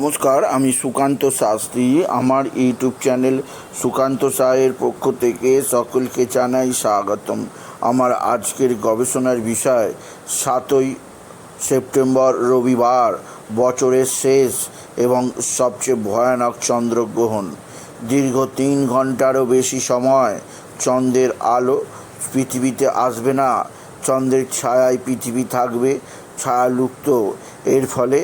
নমস্কার, আমি সুকান্ত শাস্ত্রী। আমার ইউটিউব চ্যানেল সুকান্ত সায়ের পক্ষ থেকে সকলকে জানাই স্বাগতম। আমার আজকের গবেষণার বিষয়, সাতই সেপ্টেম্বর রবিবার, বছরের শেষ এবং সবচেয়ে ভয়ানক চন্দ্রগ্রহণ। দীর্ঘ তিন ঘন্টারও বেশি সময় চন্দ্রের আলো পৃথিবীতে আসবে না। চন্দ্রের ছায়ায় পৃথিবী থাকবে ছায়ালুপ্ত। এর ফলে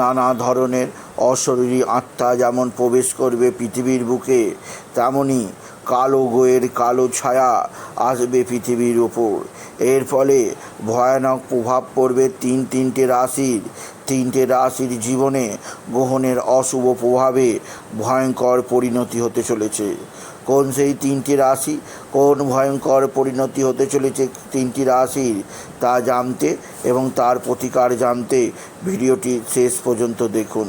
নানা ধরনের অশরীরী আত্মা যেমন প্রবেশ করবে পৃথিবীর বুকে তেমনই কালো গোয়ের কালো ছায়া আসবে পৃথিবীর ওপর এর ফলে ভয়ানক প্রভাব পড়বে তিন তিনটে রাশির। তিনটে রাশির জীবনে গ্রহণের অশুভ প্রভাবে ভয়ঙ্কর পরিণতি হতে চলেছে। কোন সেই তিনটি রাশি? কোন ভয়ঙ্কর পরিণতি হতে চলেছে তিনটি রাশির? তা জানতে এবং তার প্রতিকার জানতে ভিডিওটি শেষ পর্যন্ত দেখুন।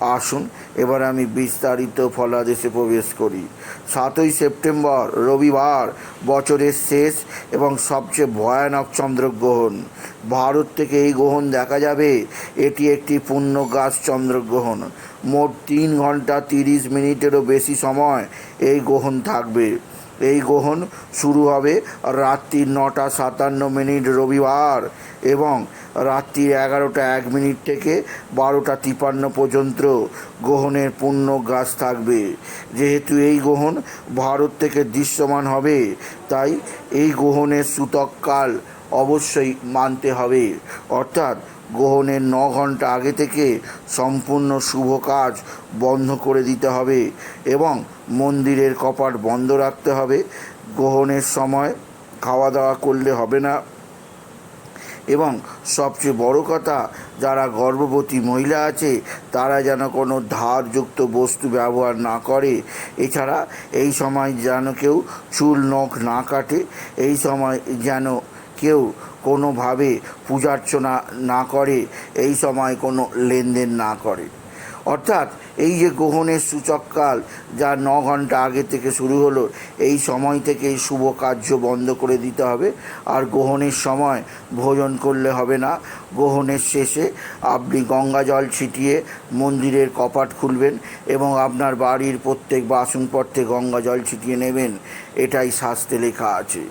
আসুন, এবার আমি বিস্তারিত ফলাদেশে প্রবেশ করি। সাতই সেপ্টেম্বর, রবিবার, বছরের শেষ এবং সবচেয়ে ভয়ানক চন্দ্রগ্রহণ। ভারত থেকে এই গ্রহণ দেখা যাবে, এটি একটি পূর্ণ গাছ চন্দ্রগ্রহণ। মোট তিন ঘণ্টা তিরিশ মিনিটেরও বেশি সময় এই গ্রহণ থাকবে। এই গ্রহণ শুরু হবে রাত্রি নটা সাতান্ন মিনিট রবিবার এবং রাত্রি এগারোটা এক মিনিট থেকে বারোটা তিপান্ন পর্যন্ত গ্রহণের পূর্ণ গাছ থাকবে। যেহেতু এই গ্রহণ ভারত থেকে দৃশ্যমান হবে, তাই এই গ্রহণের সূতককাল অবশ্যই মানতে হবে। অর্থাৎ গ্রহণের ন ঘণ্টা আগে থেকে সম্পূর্ণ শুভ কাজ বন্ধ করে দিতে হবে এবং মন্দিরের কপাট বন্ধ রাখতে হবে। গ্রহণের সময় খাওয়া দাওয়া করলে হবে না। এবং সবচেয়ে বড় কথা, যারা গর্ভবতী মহিলা আছে, তারা যেন কোনো ধারযুক্ত বস্তু ব্যবহার না করে। এছাড়া এই সময় যেন কেউ চুল নখ না কাটে, এই সময় যেন কেউ কোনোভাবে পূজার্চনা না করে, এই সময় কোনো লেনদেন না করে। অর্থাৎ এই যে গ্রহণের সূচককাল, যা ন ঘণ্টা আগে থেকে শুরু হলো, এই সময় থেকেই শুভ কার্য বন্ধ করে দিতে হবে। আর গ্রহণের সময় ভোজন করলে হবে না। গ্রহণের শেষে আপনি গঙ্গা জল ছিটিয়ে মন্দিরের কপাট খুলবেন এবং আপনার বাড়ির প্রত্যেক বাসনপত্রে গঙ্গা জল ছিটিয়ে নেবেন। এটাই শাস্তে লেখা আছে।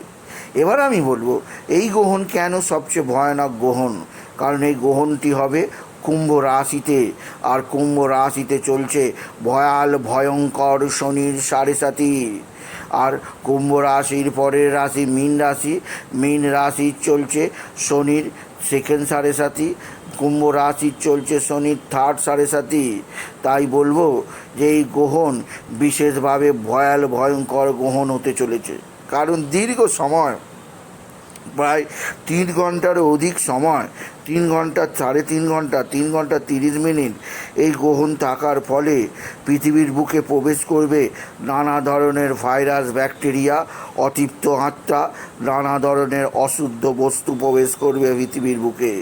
এবার আমি বলব, এই গ্রহণ কেন সবচেয়ে ভয়ানক গ্রহণ? কারণ এই গ্রহণটি হবে কুম্ভ রাশিতে আর কুম্ভ রাশিতে চলছে ভয়াল ভয়ঙ্কর শনির সাড়ে সাথী আর কুম্ভ রাশির পরের রাশি মীন রাশি, মীন রাশির চলছে শনির সেকেন্ড সাড়ে সাথী কুম্ভ রাশির চলছে শনির থার্ড সাড়ে সাথী তাই বলব যে এই গ্রহণ বিশেষভাবে ভয়াল ভয়ঙ্কর গ্রহণ হতে চলেছে। কারণ দীর্ঘ সময় প্রায় তিন ঘন্টারও অধিক সময়, তিন ঘণ্টা, সাড়ে তিন ঘণ্টা তিন ঘণ্টা তিরিশ মিনিট এই গ্রহণ থাকার ফলে পৃথিবীর বুকে প্রবেশ করবে নানা ধরনের ভাইরাস, ব্যাকটেরিয়া, অতৃপ্ত আত্মা, নানা ধরনের অশুদ্ধ বস্তু প্রবেশ করবে পৃথিবীর বুকে।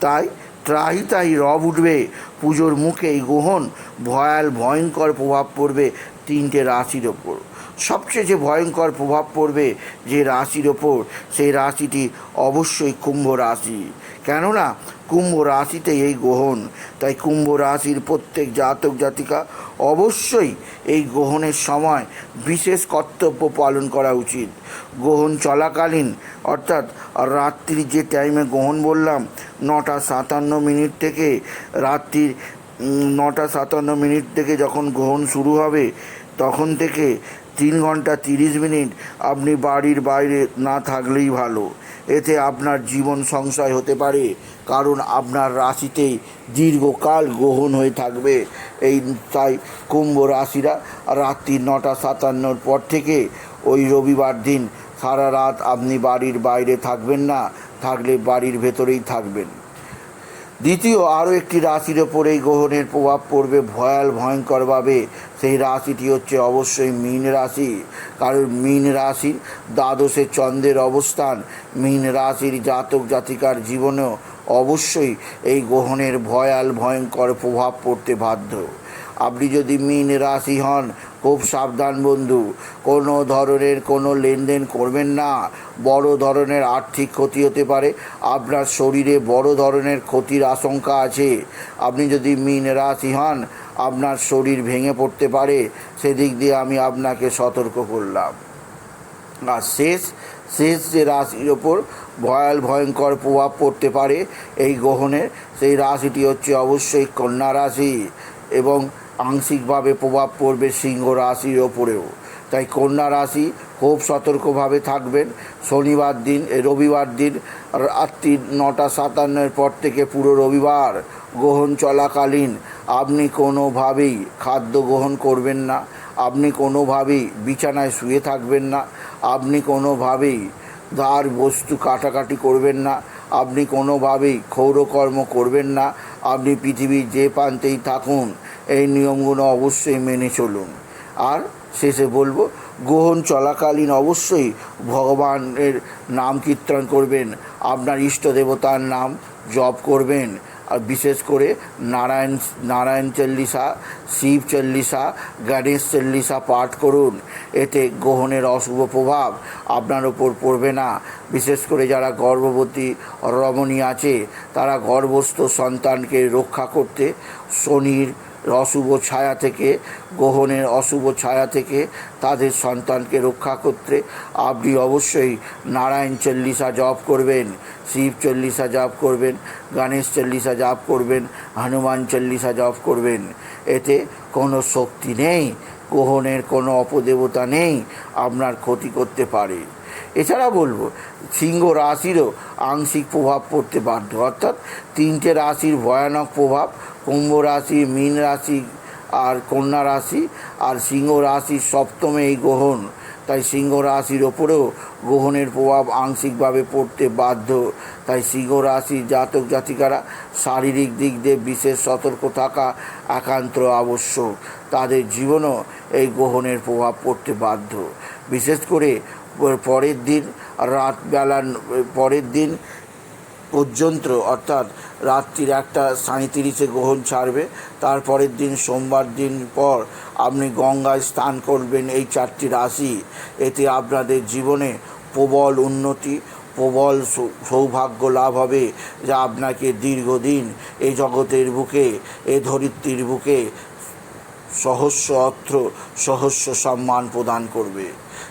তাই ত্রাহি তাই রব উঠবে, পুজোর মুখে এই গ্রহণ ভয়াল, ভয়ঙ্কর প্রভাব পড়বে তিনটে রাশির ওপর। সবচেয়ে যে ভয়ঙ্কর প্রভাব পড়বে যে রাশির ওপর, সেই রাশিটি অবশ্যই কুম্ভ রাশি। কেননা কুম্ভ রাশিতে এই গ্রহণ। তাই কুম্ভ রাশির প্রত্যেক জাতক জাতিকা অবশ্যই এই গ্রহণের সময় বিশেষ কর্তব্য পালন করা উচিত। গ্রহণ চলাকালীন, অর্থাৎ রাত্রির যে টাইমে গ্রহণ বললাম, নটা সাতান্ন মিনিট থেকে রাত্রির নটা সাতান্ন মিনিট থেকে যখন গ্রহণ শুরু হবে, তখন থেকে তিন ঘণ্টা তিরিশ মিনিট আপনি বাড়ির বাইরে না থাকলেই ভালো। এতে আপনার জীবন সংশয় হতে পারে, কারণ আপনার রাশিতেই দীর্ঘকাল গ্রহণ হয়ে থাকবে। এই তাই কুম্ভ রাশিরা রাত্রি নটা সাতান্নর পর থেকে ওই রবিবার দিন সারা রাত আপনি বাড়ির বাইরে থাকবেন না, থাকলে বাড়ির ভেতরেই থাকবেন। দ্বিতীয়, আরও একটি রাশির ওপর এই গ্রহণের প্রভাব পড়বে ভয়াল, ভয়ঙ্করভাবে। সেই রাশিটি হচ্ছে অবশ্যই মীন রাশি। কারণ মীন রাশির দ্বাদশে চন্দ্রের অবস্থান। মীন রাশির জাতক জাতিকার জীবনেও অবশ্যই এই গ্রহণের ভয়াল, ভয়ঙ্কর প্রভাব পড়তে বাধ্য। আপনি যদি মীন রাশি হন, খুব সাবধান বন্ধু। কোনো ধরনের কোনো লেনদেন করবেন না। বড় ধরনের আর্থিক ক্ষতি হতে পারে। আপনার শরীরে বড় ধরনের ক্ষতির আশঙ্কা আছে। আপনি যদি মিন রাশি হন, আপনার শরীর ভেঙে পড়তে পারে। সেদিক দিয়ে আমি আপনাকে সতর্ক করলাম। আর শেষ শেষ যে রাশির ওপর ভয়াল, ভয়ঙ্কর প্রভাব পড়তে পারে এই গ্রহণের, সেই রাশিটি হচ্ছে অবশ্যই কন্যা রাশি এবং আংশিকভাবে প্রভাব পড়বে সিংহ রাশির ওপরেও। তাই কন্যা রাশি খুব সতর্কভাবে থাকবেন। শনিবার দিন রবিবার দিন রাত্রি নটা সাতান্নের পর থেকে পুরো রবিবার গ্রহণ চলাকালীন আপনি কোনোভাবেই খাদ্য গ্রহণ করবেন না। আপনি কোনোভাবেই বিছানায় শুয়ে থাকবেন না। আপনি কোনোভাবেই ধার বস্তু কাটাকাটি করবেন না। আপনি কোনোভাবেই ক্ষৌরকর্ম করবেন না। আপনি পৃথিবীর যে প্রান্তেই থাকুন, এই নিয়মগুলো অবশ্যই মেনে চলুন। আর শেষে বলব, গ্রহণ চলাকালীন অবশ্যই ভগবানের নাম কীর্তন করবেন। আপনার ইষ্ট দেবতার নাম জপ করবেন। বিশেষ করে নারায়ণ নারায়ণ চল্লিশা, শিব চল্লিশা, গণেশ চল্লিশা পাঠ করুন। এতে গ্রহণের অশুভ প্রভাব আপনার ওপর পড়বে না। বিশেষ করে যারা গর্ভবতী রমণী আছে, তারা গর্ভস্থ সন্তানকে রক্ষা করতে শনির অশুভ ছায়া থেকে গ্রহণের অশুভ ছায়া থেকে তাদের সন্তানকে রক্ষা করতে আপনি অবশ্যই নারায়ণ চল্লিশা জপ করবেন, শিব চল্লিশা জপ করবেন, গণেশ চল্লিশা জপ করবেন, হনুমান চল্লিশা জপ করবেন। এতে কোনো শক্তি নেই গ্রহণের কোনো অপদেবতা নেই, আপনার ক্ষতি করতে পারে। এছাড়া বলব, সিংহ রাশিরও আংশিক প্রভাব পড়তে বাধ্য। অর্থাৎ তিনটে রাশির ভয়ানক প্রভাব, কুম্ভ রাশি, মীন রাশি আর কন্যা রাশি আর সিংহ রাশির সপ্তমে এই গ্রহণ। তাই সিংহ রাশির ওপরেও গ্রহণের প্রভাব আংশিকভাবে পড়তে বাধ্য। তাই সিংহ রাশির জাতক জাতিকারা শারীরিক দিক দিয়ে বিশেষ সতর্ক থাকা একান্ত আবশ্যক। তাদের জীবনও এই গ্রহণের প্রভাব পড়তে বাধ্য। বিশেষ করে পরের দিন, রাতবেলা পরের দিন পর্যন্ত, অর্থাৎ রাত্রির একটা সাঁত্রিশে গ্রহণ ছাড়বে। তারপরের দিন, সোমবার দিন পর আপনি গঙ্গায় স্নান করবেন এই চারটি রাশি। এতে আপনাদের জীবনে প্রবল উন্নতি, প্রবল সৌভাগ্য লাভ হবে। যা আপনাকে দীর্ঘদিন এই জগতের বুকে, এ ধরিত্রীর বুকে সহস্র অর্থ সহস্র সম্মান প্রদান করবে।